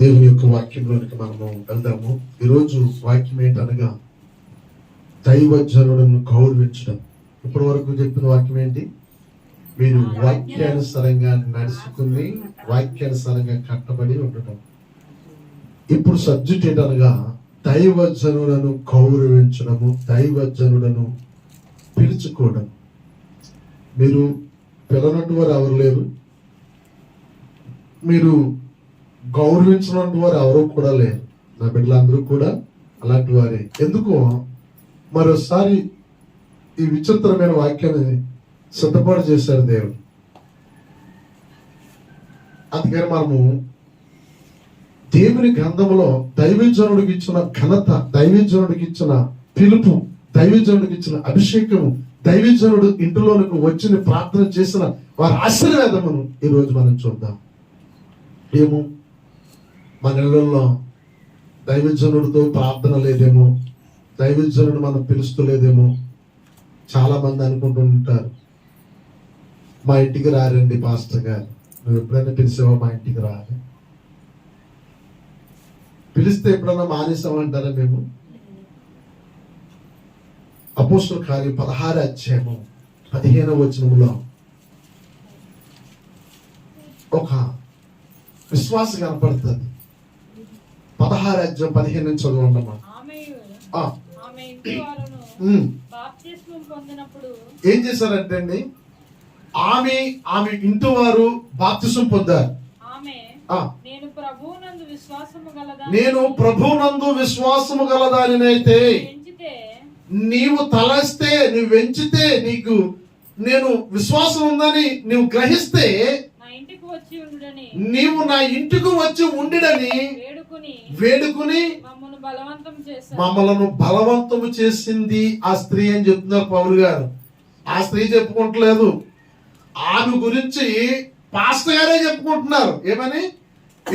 దేవుని యొక్క వాక్యంలోనికి మనము వెళ్దాము. ఈరోజు వాక్యం ఏంటనగా దైవజనులను గౌరవించడం ఇప్పటి వరకు చెప్పిన వాక్యం ఏంటి? మీరు వాక్యానుసారంగా నడుచుకుని వాక్యానుసారంగా కట్టబడి ఉండటం. ఇప్పుడు సబ్జెక్ట్ ఏంటనగా దైవజనులను గౌరవించడము దైవజనులను పిలుచుకోవడం. మీరు పిల్లనట్టు వారు ఎవరు లేరు? మీరు గౌరవించినటువంటి వారు ఎవరు కూడా లేరు. నా బిడ్డలందరూ కూడా అలాంటి వారే. ఎందుకు? మరోసారి ఈ విచిత్రమైన వాక్యాన్ని సిద్ధపాటు చేశారు దేవుడు. అందుకని మనము దేవుని గ్రంథంలో దైవజనుడికి ఇచ్చిన ఘనత దైవజనుడికి ఇచ్చిన పిలుపు దైవజనుడికి ఇచ్చిన అభిషేకము దైవజనుడు ఇంటిలోనికి వచ్చిన ప్రార్థన చేసిన వారి ఆశీర్వేదమును ఈ రోజు మనం చూద్దాం. ఏమో? మన ఇళ్ళల్లో దైవజనుడితో ప్రార్థన లేదేమో దైవజనుడు మనం పిలుస్తలేదేమో చాలామంది అనుకుంటూ ఉంటారు. మా ఇంటికి రారండి పాస్టర్ గారు. నువ్వు ఎప్పుడైనా పిలిచావా మా ఇంటికి రాలి పిలిస్తే ఎప్పుడన్నా మానేసామంటారా మేము? అపోస్తుల కార్యం పదహారు అధ్యాయము పదిహేను వచనములో ఒక విశ్వాస కనపడుతుంది. పదహారు అధ్యాయం పదిహేను నుంచి చదవండమ్మా ఏం చేశారంటే అండి? ఆమె ఆమె ఇంటి వారు బాప్తిసం పొందారు. నేను ప్రభువునందు విశ్వాసము గలదానినైతే నీవు తలస్తే నీవు వెంచితే నీకు నేను విశ్వాసం ఉందని నీవు గ్రహిస్తే నీవు నా ఇంటికి వచ్చి ఉండిడని వేడుకుని మమ్మలను బలవంతము చేసింది ఆ స్త్రీ అని చెప్తున్నారు పౌరు గారు. ఆ స్త్రీ చెప్పుకుంటలేదు. ఆమె గురించి పాస్టర్ గారే చెప్పుకుంటున్నారు. ఏమని?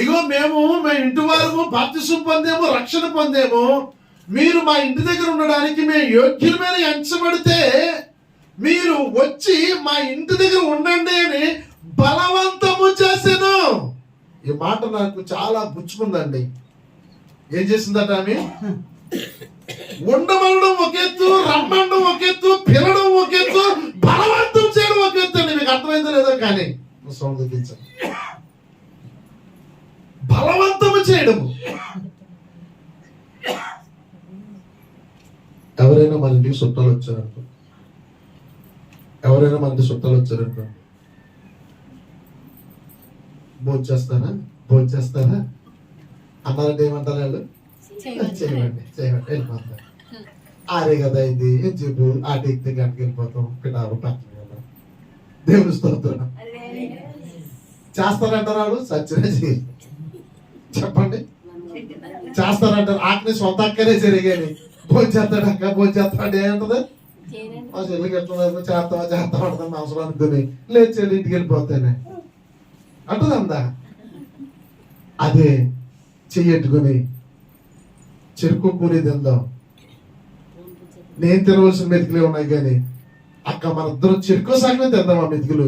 ఇగో మేము మా ఇంటి వారము బాప్తిసం పొందేము రక్షణ పొందేము. మీరు మా ఇంటి దగ్గర ఉండడానికి మేము యోగ్యులమైన ఎంచబడితే మీరు వచ్చి మా ఇంటి దగ్గర ఉండండి అని బలవంతము చేసాను. ఈ మాట నాకు చాలా గుచ్చుకుందండి ఏం చేసిందట ఆమె? ఉండమనడం ఒక ఎత్తు రమ్మనడం ఒక ఎత్తు పిలడం ఒక ఎత్తు బలవంతం చేయడం ఒక ఎత్తు అండి. మీకు అర్థమైందో లేదో కానీ సౌండ్ బలవంతము చేయడము ఎవరైనా మన ఇంటికి చుట్టాలు వచ్చారనుకో. ఎవరైనా మన ఇంటికి చుట్టాలు వచ్చారనుకో. భోజనం చేస్తారా భోజనం చేస్తారా అన్నారంటే ఏమంటారు వాళ్ళు? చేయమండి. చేయమండి వెళ్ళిపోతాం ఆరే కదా ఇది చెప్పు? ఆట ఎక్కితే గంటకి వెళ్ళిపోతాం పిల్లలు పక్కన కదా. దేవుని స్తోత్రం. చేస్తారంటారు వాళ్ళు? సత్యనే చేయాలి. చెప్పండి. చేస్తారంటారు. ఆకలి సొంత అక్కనే జరిగాని భోజనం చేస్తాడు అక్క భోజనం చేస్తాడు ఏమంటది మా చెల్లికి ఎట్లున్నారు చేస్తావా చేస్తావా అంటుంది అవసరం అనుకుని లేదు చెల్లి ఇంటికి వెళ్ళిపోతానే. అంటుంది అందా అదే చెయ్యట్టుకుని చెరుకు పూని తిందాం. నేను తినవలసిన మెతుకులే ఉన్నాయి కానీ అక్క మన ఇద్దరు చెరుకు సాగమే తిందాం ఆ మెతుకులు.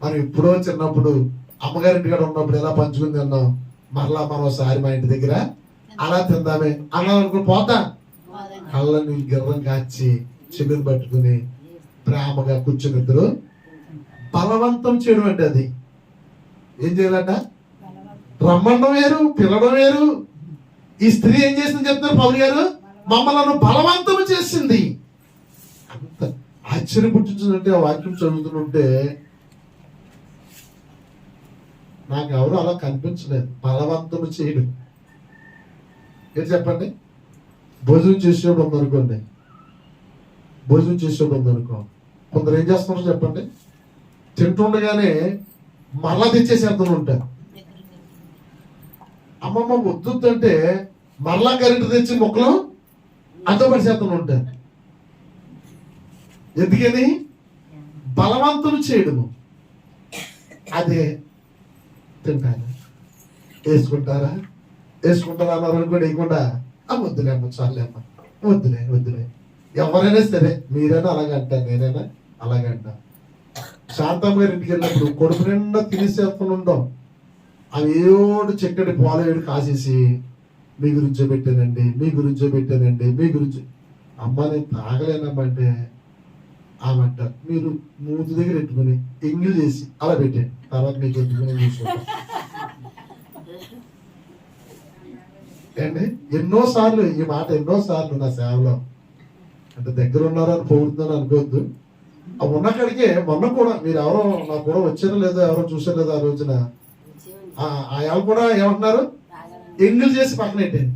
మనం ఎప్పుడో చిన్నప్పుడు అమ్మగారింటి కాడ ఉన్నప్పుడు ఎలా పంచుకుని తిన్నాం? మరలా మనం ఒకసారి మా ఇంటి దగ్గర అలా తిందామే అలా అనుకుని పోతా. కళ్ళ నీళ్ళు గిర్రం కాచి చెవిని పట్టుకుని ప్రేమగా కూర్చుని ఇద్దరు బలవంతం చేయడం అంటే అది. ఏం చేయాలట? రమ్మడం వేరు పిలవడం వేరు. ఈ స్త్రీ ఏం చేసింది చెప్తారు పౌరు గారు? మమ్మల్ని బలవంతం చేసింది. అంత ఆశ్చర్యం ఆ వాక్యం చదువుతుంటే నాకు ఎవరు అలా కనిపించలేదు. బలవంతం చేయడం. ఏం చెప్పండి? భోజనం చేసేప్పుడు ఉందనుకోండి భోజనం చేసేప్పుడు ఉందనుకో కొందరు ఏం చేస్తున్నారో చెప్పండి? తింటుండగానే మరలా తెచ్చేసేద్దాం ఉంటారు. అమ్మమ్మ వద్దు మరలా కరెంటు తెచ్చి మొక్కలు శాతం ఉంటారు. ఎందుకని? బలవంతులు చేయడము. అదే తింటారు. వేసుకుంటారా? వేసుకుంటారా అన్నారు అనుకోండి వేయకుండా ఆ వద్దులే అమ్మ చాలే అమ్మ వద్దులే వద్దులే. ఎవరైనా సరే మీరైనా అలాగే అంటారు నేనైనా అలాగే అంటా శాంతమ్మ గారి ఇంటికి వెళ్ళినప్పుడు కొడుకు నిండా తినేసేస్తూ ఉంటాం అవి ఏడు చక్కటి పాలేడు కాసేసి మీ గురించే పెట్టానండి మీ గురించే పెట్టానండి మీ గురించి అమ్మ నేను తాగలేనమ్మంటే ఆమంట మీరు మూతి దగ్గర పెట్టుకుని ఎంగిల్ చేసి అలా పెట్టండి తర్వాత మీకు ఎందుకు నేను చూసుకుంటా ఈ మాట ఎన్నో సార్లు నా సేవలో. అంటే దగ్గర ఉన్నారని పోతున్నాను అనుకోవద్దు. ఉన్న కాడికే మొన్న కూడా మీరు ఎవరో నా కూడా వచ్చారో లేదో ఎవరో చూసారో లేదో ఆ రోజున ఆయన కూడా ఏమంటున్నారు? ఎంగిల్ చేసి పక్కన పెట్టండి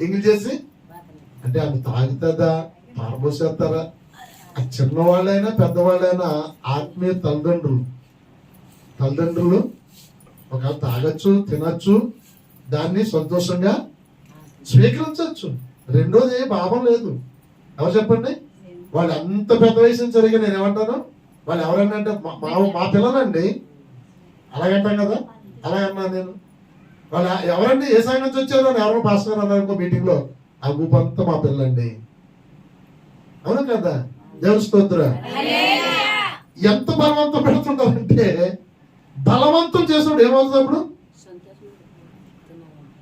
ఎంగిల్ చేసి అంటే ఆమె తాగుతుందా పారబోసేస్తారా ఆ చిన్నవాళ్ళైనా పెద్దవాళ్ళైనా ఆత్మీయ తల్లిదండ్రులు. తల్లిదండ్రులు ఒకవేళ తాగొచ్చు తినచ్చు దాన్ని సంతోషంగా స్వీకరించవచ్చు రెండోది ఏ భావం లేదు. ఎవరు చెప్పండి? వాళ్ళు అంత పెద్ద వయసు నుంచి జరిగి నేను ఏమంటాను? వాళ్ళు ఎవరన్నా అంటే మా మా- పిల్లలండి. అలాగంటాం కదా? అలాగన్నా నేను. వాళ్ళు ఎవరండి? ఏ సంఘం నుంచి వచ్చారో అని ఎవరో పాస్టర్ అన్నారు ఇంకో మీటింగ్లో. ఆ గ్రూప్ అంతా మా పిల్లలండి. అవును కదా? దేవుని స్తోత్ర. ఎంత బలవంతం పెడుతుంటారంటే బలవంతం చేసినప్పుడు ఏమవుతుంది అప్పుడు?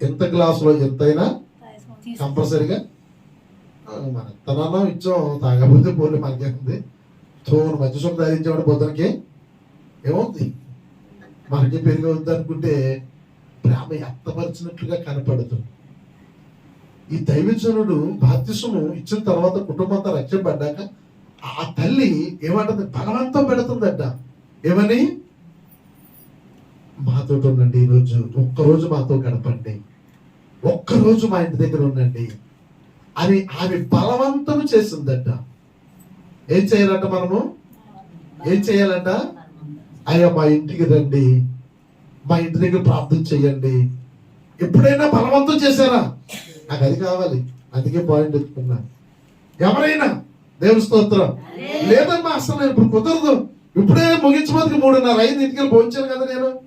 ఎంత గ్లాసులో ఎంతైనా కంపల్సరిగా మన తనన్నా ఇచ్చాం తాగబోతే పోలే మనకేముంది? తోను మంచి సొమ్ము ధరించేవాడు పొద్దునకి. ఏమవుతుంది మనకి పెరిగి అనుకుంటే ప్రేమ ఎత్తపరిచినట్లుగా కనపడుతుంది. ఈ దైవజనుడు బాధ్యసము ఇచ్చిన తర్వాత కుటుంబంతో రక్షపడ్డాక ఆ తల్లి ఏమంటుంది? బలవంతం పెడుతుందట. ఏమని? మాతో ఉండండి ఈరోజు. ఒక్కరోజు మాతో గడపండి. ఒక్కరోజు మా ఇంటి దగ్గర ఉండండి. అని ఆమె బలవంతం చేసిందట ఏం చేయాలంట మనము? ఏం చేయాలంట? అయ్యా మా ఇంటికి రండి. మా ఇంటి దగ్గర ప్రార్థన చేయండి. ఎప్పుడైనా బలవంతం చేశారా? నాకు అది కావాలి. అందుకే పాయింట్ ఎత్తుకున్నా. ఎవరైనా? దేవుని స్తోత్రం. లేదమ్మా అసలు ఇప్పుడు కుదరదు. ఇప్పుడే ముగించబోతుకి మూడున్నర ఐదు ఇంటికి భోంచాను కదా నేను.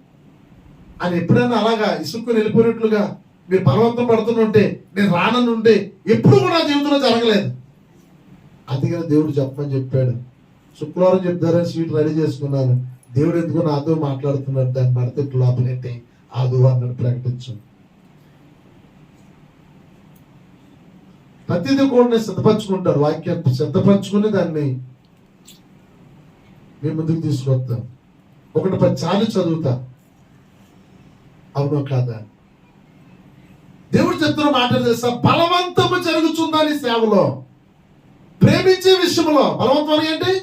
అని ఎప్పుడైనా అలాగా ఇసుక్కుని వెళ్ళిపోయినట్లుగా. మీరు బలవంతం పడుతుంటే నేను రాననుంటే ఎప్పుడు కూడా జీవితంలో జరగలేదు. అందుకని దేవుడు చెప్పమని చెప్పాడు. శుక్రవారం చెప్తారని స్వీట్ రెడీ చేసుకున్నాను. దేవుడు ఎందుకు నాతో మాట్లాడుతున్నాడు. దాన్ని పడితే ఇట్లా లోపలెట్టి ఆదు అన్నట్టు ప్రకటించు. ప్రతిదీ కూడా నేను సిద్ధపరచుకుంటారు వాక్యాన్ని సిద్ధపరచుకుని దాన్ని మీ ముందుకు తీసుకొస్తాం ఒకటి పది సార్లు చదువుతా. అవునో కాదా? దేవుడు చెప్తున్న మాట తెలుసా? బలవంతము జరుగుతుందని సేవలో. ప్రేమించే విషయంలో. బలవంతం ఏంటి?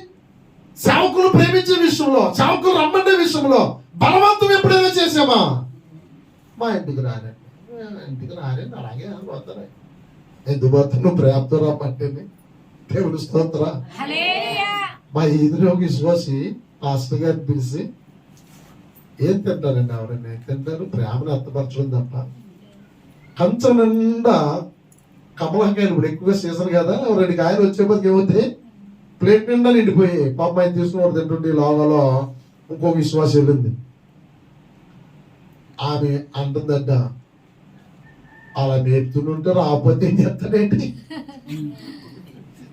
సేవకులు ప్రేమించే విషయంలో సేవకులు రమ్మండే విషయంలో. బలవంతం ఎప్పుడైనా చేసామా? మా ఇంటికి రారండి మా ఇంటికి రారండి అలాగే పోతారా ఎందుకు పోతాను ప్రేమతో రమ్మంటేనే దేవుడు స్తోత్ర. మా ఎదురు విశ్వాసి పాస్టర్ గారిని పిలిచి ఏం తింటారండి? ఎవరైనా ఏం తింటారు? ప్రేమను అర్థపరచడం తప్ప. కంచం నిండా కమలకాయలు ఇప్పుడు ఎక్కువగా సీజన్ కదా రెండు కాయలు వచ్చేపటికి ఏమవుతాయి? ప్లేట్ నిండా నిండిపోయి పాప ఆయన తీసుకుని తింటుంటే లోగలో ఇంకో విశ్వాసం వెళ్ళింది. ఆమె అంటుందట అలా నేర్చుకుంటే రాకపోతే ఏం చేస్తాడేంటి?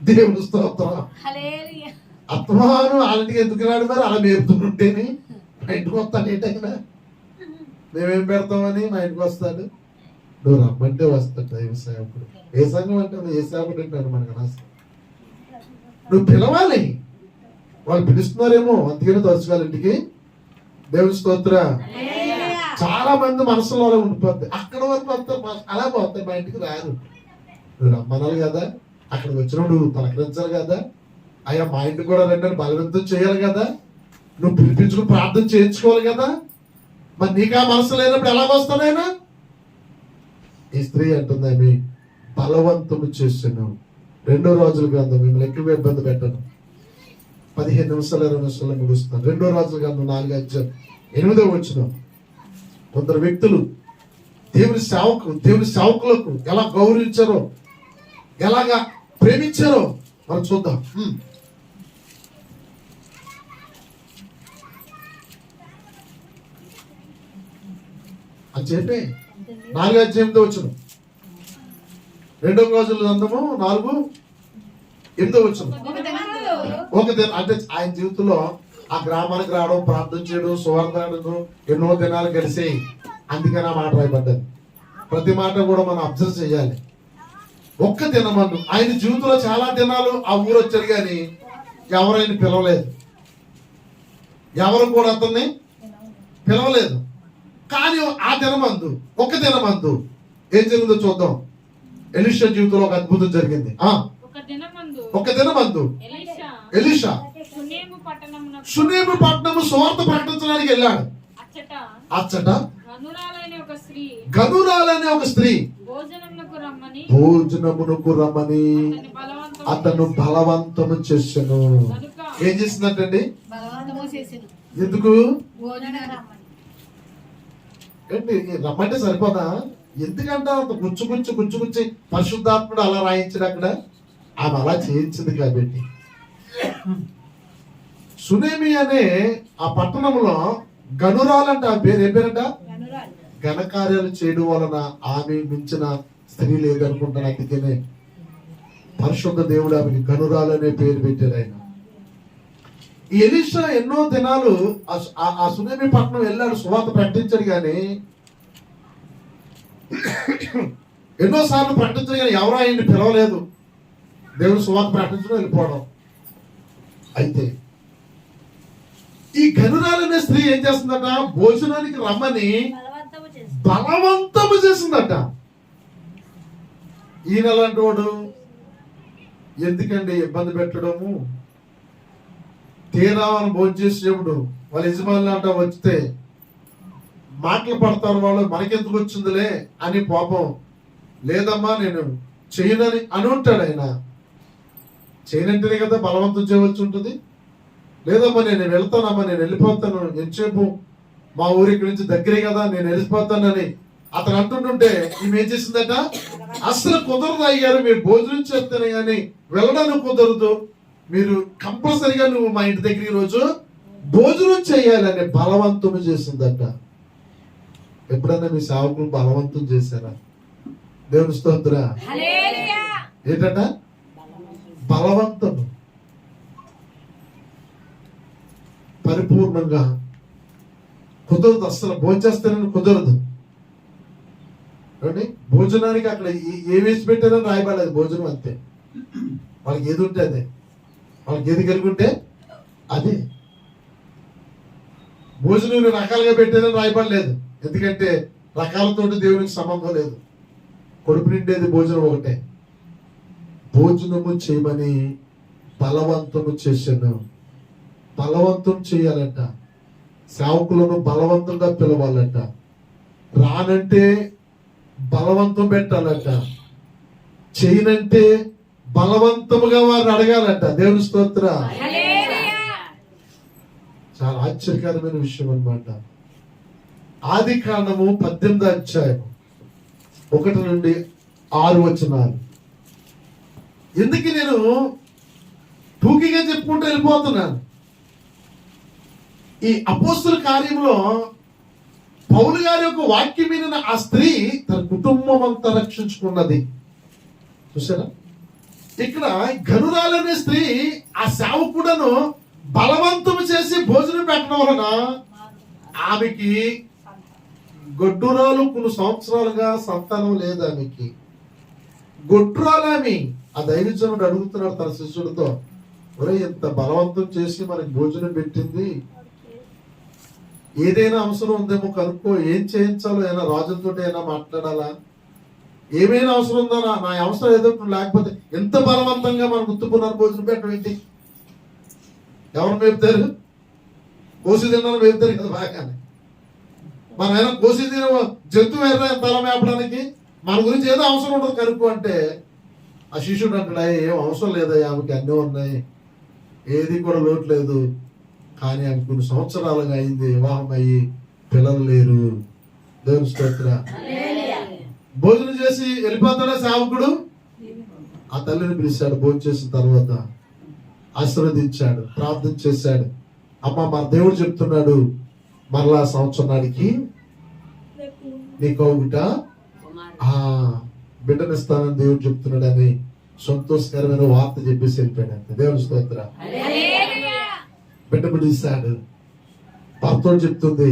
దేవుని స్తోత్రం. అత్తమాను వాళ్ళకి ఎందుకు రాడు మరి? అలా నేర్పుతుంటేని మా ఇంటికి వస్తాడు ఏంటైనా మేమేం పెడతామని మా ఇంటికి వస్తాడు? నువ్వు రమ్మంటే వస్తాడు దైవ సేవకుడు. ఏ సంఘం అంటే ఏ సేవకుడు అంటారు మనకు అనవసరం. నువ్వు పిలవాలి. వాళ్ళు పిలుస్తున్నారేమో. అందుకనే తరచుకోవాలి ఇంటికి దేవుని స్తోత్ర. చాలా మంది మనసులో ఉండిపోద్ది అక్కడ వరకు వస్తారు. అలా పోతాయి. మా ఇంటికి రాదు నువ్వు రమ్మనాలి కదా. అక్కడికి వచ్చినప్పుడు పలకరించాలి కదా. అయ్యా మా ఇంటికి కూడా రెండు బలవంతం చేయాలి కదా. నువ్వు పిలిపించుకుని ప్రార్థన చేయించుకోవాలి కదా. మరి నీకు ఆ మనసు లేనప్పుడు ఎలా వస్తానైనా ఈ స్త్రీ అంటుందేమి బలవంతులు చేస్తున్నాం చేస్తున్నావు. రెండో రోజుల గ్రంథం మిమ్మల్ని ఎక్కువ ఇబ్బంది పెట్టను. పదిహేను నిమిషాలు ఇరవై నిమిషాలు ముగుస్తాను రెండో రోజుల గ్రంథం నాలుగు అధ్యాయం ఎనిమిదో వచ్చిన కొందరు వ్యక్తులు దేవుని సేవకు దేవుని సేవకులకు ఎలా గౌరవించారో ఎలాగా ప్రేమించారో మనం చూద్దాం. అని చెప్పే నాలుగు అధ్యాయంతో వచ్చిన. రెండవ రోజుల గ్రంథము నాలుగు ఎనిమిదో వచ్చిన. ఒక దిన అంటే ఆయన జీవితంలో ఆ గ్రామానికి రావడం ప్రార్థన చేయడం సువార్త ఎన్నో దినాలు కలిసి అందుకే నా మాట రాయబడ్డది. ప్రతి మాట కూడా మనం అబ్జర్వ్ చేయాలి. ఒక్క దినమన్ను ఆయన జీవితంలో చాలా దినాలు ఆ ఊరు వచ్చారు కానీ ఎవరైనా పిలవలేదు. ఎవరు కూడా అతన్ని పిలవలేదు. కానీ ఆ దినమందు ఒక దినమందు ఏం జరిగిందో చూద్దాం. ఎలిషా జీవితంలో ఒక అద్భుతం జరిగింది. ఆ ఒక దినమందు ఒక దినమందు ఎలీషా ఎలిషా సునేము పట్టణము సువార్త ప్రకటించడానికి వెళ్ళాడు. అచ్చట అచ్చట గనురాలైన ఒక స్త్రీ గనురాలనే ఒక స్త్రీ భోజనమునకు రమ్మని భోజనమునకు రమ్మని అతన్ని బలవంతం అతను బలవంతము చేసెను కనుక ఏం చేసిందంటండి? ఎందుకు భోజనం రమ్మని ఏంటి ఈ రమ్మంటే సరిపోదా? ఎందుకంటే అంత గుచ్చు గుచ్చు గుచ్చు గుచ్చి పరిశుద్ధాత్ముడు అలా రాయించాడు అక్కడ. ఆమె అలా చేయించింది కాబట్టి. సునేమి అనే ఆ పట్టణంలో గనురాలంట ఆ పేరు ఏ పేరంట? ఘనకార్యాలు చేయడం వలన ఆమె మించిన స్త్రీ లేదనుకుంటాను అందుకనే. పరిశుద్ధ దేవుడు ఆమెకి గనురాలు అనే పేరు పెట్టారు ఆయన. ఎలీషా ఎన్నో దినాలు ఆ సునేమి పట్టణం వెళ్ళాడు సువాత ప్రకటించాడు కానీ ఎన్నో సార్లు ప్రకటించాడు కానీ ఎవరో ఆయన్ని పిలవలేదు. దేవుడు సువాత ప్రకటించడం వెళ్ళిపోవడం. అయితే ఈ గనురాలనే స్త్రీ ఏం చేస్తుందట? భోజనానికి రమ్మని బలవంతము చేసింది బలవంతము చేసిందట ఈయన అలాంటి వాడు ఎందుకండి ఇబ్బంది పెట్టడము? తీరావని భోజనం చేసేప్పుడు వాళ్ళ యజమానులు అంట వచ్చితే మాటలు పడతారు వాళ్ళు మనకెందుకు వచ్చిందిలే అని పాపం లేదమ్మా నేను చేయనని అని ఉంటాడు ఆయన. చేయనంటేనే కదా బలవంతం చేయవలసి ఉంటుంది. లేదమ్మా నేను వెళ్తానమ్మా నేను వెళ్ళిపోతాను ఎంతసేపు మా ఊరి ఇక్కడి నుంచి దగ్గరే కదా నేను వెళ్ళిపోతానని అతను అంటుంటుంటే ఈమె ఏం చేసిందట? అసలు కుదరదు అయ్యారు మీరు భోజనం చేస్తేనే కానీ వెళ్ళడానికి కుదరదు. మీరు కంపల్సరిగా నువ్వు మా ఇంటి దగ్గర ఈ రోజు భోజనం చేయాలని బలవంతం చేసిందట. ఎప్పుడైనా మీ సేవకులు బలవంతం చేశారా? దేవుని స్తోత్ర. ఏంటట? బలవంతం పరిపూర్ణంగా కుదరదు అస్సలు. భోజేస్తానని కుదరదు. ఏమండి? భోజనానికి అక్కడ ఏ- ఏ వేసి పెట్టారని రాయబడలేదు. భోజనం అంతే. వాళ్ళకి ఏది ఉంటే అదే. వాళ్ళకి ఏది కలిగి ఉంటే అదే భోజనం రకాలుగా పెట్టేదని రాయబడలేదు. ఎందుకంటే రకాలతో దేవునికి సంబంధం లేదు. కొడుకు నిండేది భోజనం ఒకటే. భోజనము చేయమని బలవంతము చేశాను. బలవంతం చేయాలంట. సేవకులను బలవంతంగా పిలవాలంట. రానంటే బలవంతం పెట్టాలంట. చేయనంటే బలవంతముగా వారిని అడగాలంట. దేవుని స్తోత్ర. చాలా ఆశ్చర్యకరమైన విషయం అన్నమాట. ఆది కాండము పద్దెనిమిది అధ్యాయం ఒకటి నుండి ఆరు వచనాలు. ఎందుకు నేను టూకీగా చెప్పుకుంటూ వెళ్ళిపోతున్నాను? ఈ అపోస్తుల కార్యంలో పౌలు గారి యొక్క వాక్యం వినిన ఆ స్త్రీ తన కుటుంబం అంతా రక్షించుకున్నది. చూసారా ఇక్కడ గరుడాలనే స్త్రీ ఆ సేవకుడను బలవంతం చేసి భోజనం పెట్టడం వలన ఆమెకి గొడ్డురాలు కొన్ని సంవత్సరాలుగా సంతానం లేదు ఆమెకి. గొడ్డురాలు ఆమె. ఆ దైవజనుడు అడుగుతున్నాడు తన శిష్యుడితో ఒరే ఇంత బలవంతం చేసి మనకి భోజనం పెట్టింది. ఏదైనా అవసరం ఉందేమో కనుక్కో ఏం చేయించాలో ఏమైనా రాజులతో ఏమైనా మాట్లాడాలా? ఏమైనా అవసరం ఉందో? నా నా అవసరం ఏదో లేకపోతే ఎంత బలవంతంగా మనం గుర్తుకున్నారు భోజనం పెట్టడం ఏంటి? ఎవరు మేపుతారు? కోసి తిన్నాను మేపుతారు కదా బాగానే. మనం ఏమైనా కోసి తిన జంతువు ఏదైనా తల మేపడానికి మన గురించి ఏదో అవసరం ఉండదు కనుక్కు అంటే. ఆ శిష్యుడు అంటాడు "అయ్య, ఏం అవసరం లేదయ్యా ఆమెకి అన్నీ ఉన్నాయి. ఏది కూడా లోటు లేదు. కానీ ఆమె కొన్ని సంవత్సరాలుగా అయింది వివాహం అయ్యి పిల్లలు లేరు. దేవుని స్తోత్ర. భోజనం చేసి వెళ్ళిపోతాడా సేవకుడు? ఆ తల్లిని పిలిచాడు భోజనం చేసిన తర్వాత ఆశీర్వదించాడు ప్రార్థన చేశాడు. అమ్మ మా దేవుడు చెప్తున్నాడు మరలా సంవత్సరం నాటికి నీకు ఆ బిడ్డనిస్తానని దేవుడు చెప్తున్నాడు అని సంతోషకరమైన వార్త చెప్పేసి వెళ్ళిపోయాడు అంతే దేవుని స్తోత్ర. బిడ్డ పిలిచాడు. భర్తోడు చెప్తుంది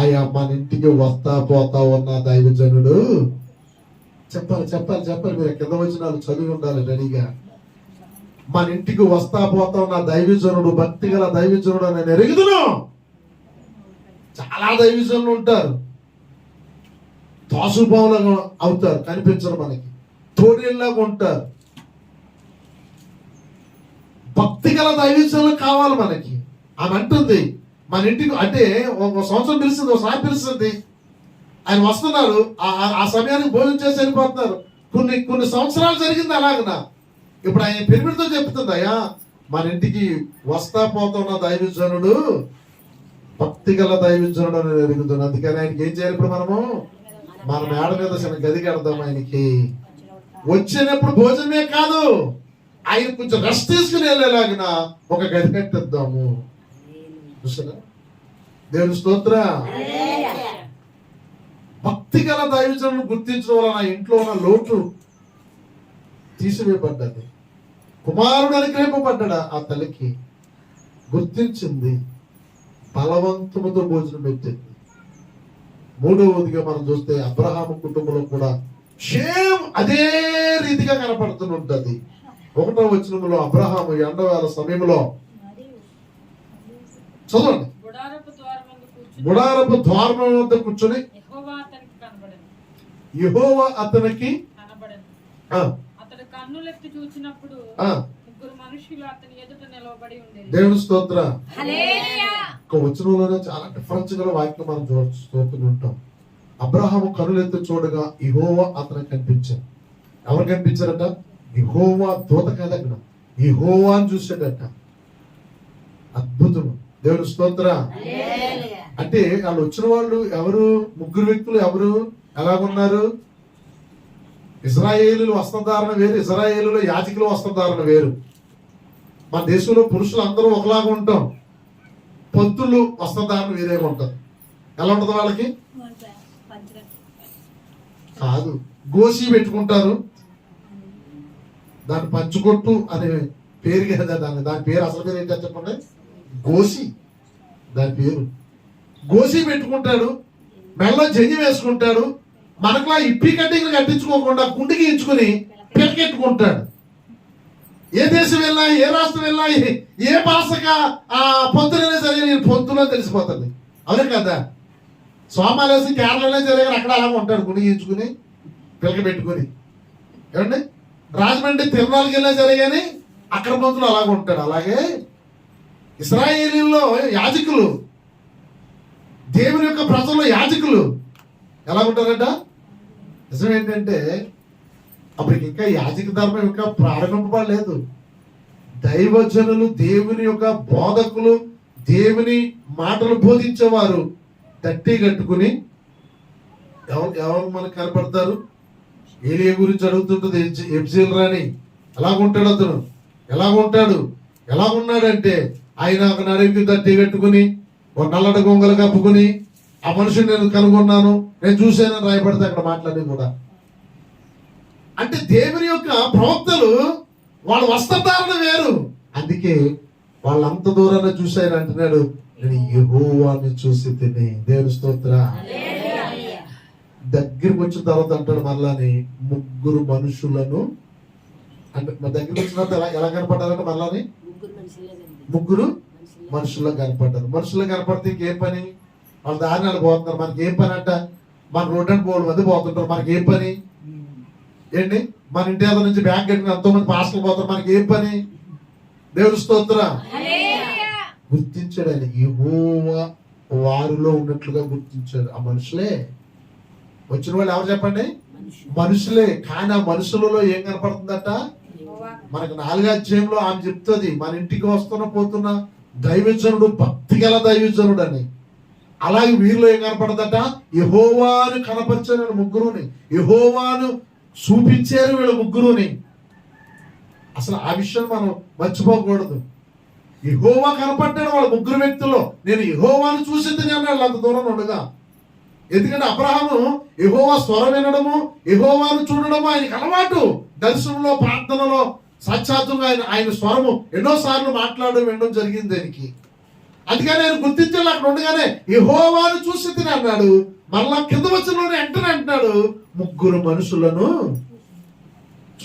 అయ్యా మన ఇంటికి వస్తా పోతా ఉన్న దైవజనుడు. చెప్పాలి చెప్పాలి చెప్పాలి. మీరు కింద వచ్చిన వాళ్ళు చదివి ఉండాలి రెడీగా. మన ఇంటికి వస్తా పోతా ఉన్న దైవజనుడు భక్తి గల దైవజనుడు అని నేను ఎరుగుదును. చాలా దైవజనులు ఉంటారు. తోసుపావులుగా అవుతారు కనిపించరు మనకి. తోడేళ్ళగా ఉంటారు. భక్తి గల దైవజనులు కావాలి మనకి. ఆమె అంటుంది. మన ఇంటికి అంటే ఒక సంవత్సరం పిలుస్తుంది ఒకసారి పిలుస్తుంది. ఆయన వస్తున్నారు. ఆ- ఆ- సమయానికి భోజనం చేసి వెళ్ళిపోతున్నారు. కొన్ని కొన్ని సంవత్సరాలు జరిగింది అలాగనా? ఇప్పుడు ఆయన పిరిమిడితో చెప్తుంది అయ్యా మన ఇంటికి వస్తా పోతున్న దైవజనుడు భక్తి గల దైవజనుడు అని ఎరుగుతుంది అందుకని ఆయనకి ఏం చేయాలి ఇప్పుడు మనము? మన మేడ మీద చిన్న గది కడదాం ఆయనకి. వచ్చినప్పుడు భోజనమే కాదు ఆయన కొంచెం రెస్ట్ తీసుకుని వెళ్ళేలాగిన? ఒక గది కట్టిద్దాము. చూసారా? దేవుని స్తోత్ర. భక్తి గల దైవజనులను గుర్తించడం వలన ఇంట్లో ఉన్న లోటు తీసివేయబడ్డది. కుమారుడు అనుగ్రహింపబడ్డా ఆ తల్లికి. గుర్తించింది. బలవంతముతో భోజనం పెట్టింది. మూడవదిగా మనం చూస్తే అబ్రహాము కుటుంబంలో కూడా సేమ్ అదే రీతిగా కనపడుతుంటది ఒకటో వచనంలో అబ్రహాము ఎండవేల సమయంలో చదవండి. గుడారపు ద్వారం వద్ద కూర్చొని యెహోవా అతనికి అతడు కన్నులెత్తి చూచినప్పుడు ఆ, ముగ్గురు మనుషులు అతని ఎదుట నిలవబడి ఉండేది. దేవుని స్తోత్ర. ఒక వచనంలోనే చాలా డిఫరెన్స్ గల వాక్యం మనం చూస్తూ ఉంటాం. అబ్రహాము కనులెత్తి చూడగా ఇహోవా అతనికి కనిపించారు ఎవరు కనిపించారట? ఇహోవా దూత కాదు అక్కడ ఇహోవా అని చూసాడట అద్భుతం దేవుని స్తోత్ర. అంటే వాళ్ళు వచ్చిన వాళ్ళు ఎవరు? ముగ్గురు వ్యక్తులు ఎవరు? ఎలాగున్నారు? ఇజ్రాయేలీలు వస్త్రధారణ వేరు ఇజ్రాయేలీలో యాజకులు వస్త్రధారణ వేరు. మన దేశంలో పురుషులు అందరూ ఒకలాగా ఉంటాం. పంతులు వస్త్రధారణ వేరేగా ఉంటుంది. ఎలా ఉంటుంది వాళ్ళకి? కాదు. గోసి పెట్టుకుంటారు. దాని పంచుకొట్టు అనే పేరు కదా దాని దాని పేరు అసలు పేరు ఏంటో చెప్పండి? గోసి దాని పేరు. గోసి పెట్టుకుంటాడు మెల్ల జంజి వేసుకుంటాడు మనకులా ఇప్పి కట్టింగ్లు కట్టించుకోకుండా కుండికి ఇచ్చుకుని పెట్టుకుంటాడు ఏ దేశం వెళ్ళినా ఏ రాష్ట్రం వెళ్ళినా ఏ- ఏ భాషగా ఆ పొంతులైనా సరే నేను పొంతులో తెలిసిపోతుంది. అవును కదా? సోమాలేసి కేరళలో జరిగిన అక్కడ అలా ఉంటాడు గుడి ఇచ్చుకుని పిలక పెట్టుకుని. ఏమండి? రాజమండ్రి తిరునాళ్ళకి వెళ్ళినా సరే కానీ అక్కడ పంతులు అలాగ ఉంటాడు అలాగే ఇస్రాయేలీల్లో యాజకులు దేవుని యొక్క ప్రజల్లో యాజకులు ఎలా ఉంటారట? నిజం ఏంటంటే అప్పటికి ఇంకా యాజక ధర్మం ఇంకా ప్రారంభింపబడలేదు. దైవజనులు దేవుని యొక్క బోధకులు దేవుని మాటలు బోధించేవారు తట్టి కట్టుకుని ఎవరు ఎవరు మనకు కనపడతారు? ఏలియా గురించి అడుగుతుంటది ఎబ్జిల్ రాని ఎలాగుంటాడు అతను? ఎలాగుంటాడు? ఎలాగున్నాడంటే ఆయన ఒక నడికి దట్టి పెట్టుకుని ఒక నల్లట గొంగలు కప్పుకుని ఆ మనిషిని నేను కనుగొన్నాను నేను చూశాను రాయబడితే అక్కడ మాట్లాడి కూడా. అంటే దేవుని యొక్క ప్రవక్తలు వాళ్ళ వస్త్రధారణ వేరు. అందుకే వాళ్ళంత దూరాన్ని చూశారు అంటున్నాడు నేను యహోవాన్ని చూసి తిని దేవుని స్తోత్ర. దగ్గరికి వచ్చిన తర్వాత అంటాడు మళ్ళాని ముగ్గురు మనుషులను అంటే మా దగ్గరికి వచ్చిన తర్వాత ఎలా ఎలా కనపడాలంటే మళ్ళాని ముగ్గురు మనుషుల్లో కనపడ్డారు. మనుషుల్లో కనపడితే ఇంకేం పని? వాళ్ళ వాళ్ళు పోతున్నారు. మనకి ఏం పని అంట? మన రోడ్డు అని పోవడం మంది పోతుంటారు. మనకి ఏం పని? ఏంటి? మన ఇంటి దగ్గర నుంచి బ్యాంక్ కట్టిన ఎంతో మంది పాస్టర్లు పోతారు. మనకి ఏం పని? దేవుని స్తోత్ర. గుర్తించాడు ఆయన. యెహోవా వారిలో ఉన్నట్లుగా గుర్తించాడు. ఆ మనుషులే. వచ్చిన వాళ్ళు ఎవరు చెప్పండి? మనుషులే. కానీ ఆ మనుషులలో ఏం కనపడుతుందట? మనకు నాలుగో అధ్యాయంలో ఆమె చెప్తుంది మన ఇంటికి వస్తున్న పోతున్న దైవజనుడు భక్తి గల దైవజనుడు అని అలాగే వీరిలో ఏం కనపడదట? యహోవాను కనపరిచారు వీళ్ళ ముగ్గురుని. యహోవాను చూపించారు వీళ్ళ ముగ్గురుని. అసలు ఆ విషయం మనం మర్చిపోకూడదు. యహోవా కనపడ్డాడు వాళ్ళ ముగ్గురు వ్యక్తుల్లో. నేను యహోవాను చూసింది వాళ్ళు అంత దూరం ఉండగా ఎందుకంటే అబ్రహాము యహోవా స్వరం వినడము యహోవాను చూడడము ఆయనకి అలవాటు. దర్శనంలో ప్రార్థనలో సాక్షాత్తుగా ఆయన ఆయన స్వరము ఎన్నోసార్లు మాట్లాడడం వినడం జరిగింది దానికి. అందుకని నేను గుర్తించాలి అక్కడ ఉండగానే యెహోవాను చూసి తిని అన్నాడు. మళ్ళా కింద వచ్చిన వెంటనే అంటున్నాడు. ముగ్గురు మనుషులను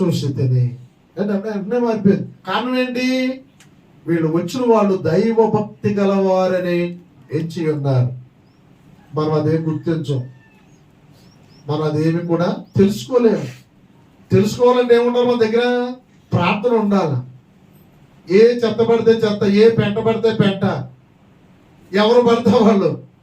చూసి తిని. వెంటనే మారిపోయింది. కారణం ఏంటి? వీళ్ళు వచ్చిన వాళ్ళు దైవ భక్తి గలవారని ఎంచి ఉన్నారు. మనం అదేం గుర్తించం. మనం అదేమి కూడా తెలుసుకోలేము. తెలుసుకోవాలంటే ఏముండాలి మన దగ్గర? ప్రార్థన ఉండాలి. ఏ చెత్త పడితే చెత్త ఏ పెంట పడితే పెంట. ఎవరు పడితే వాళ్ళు?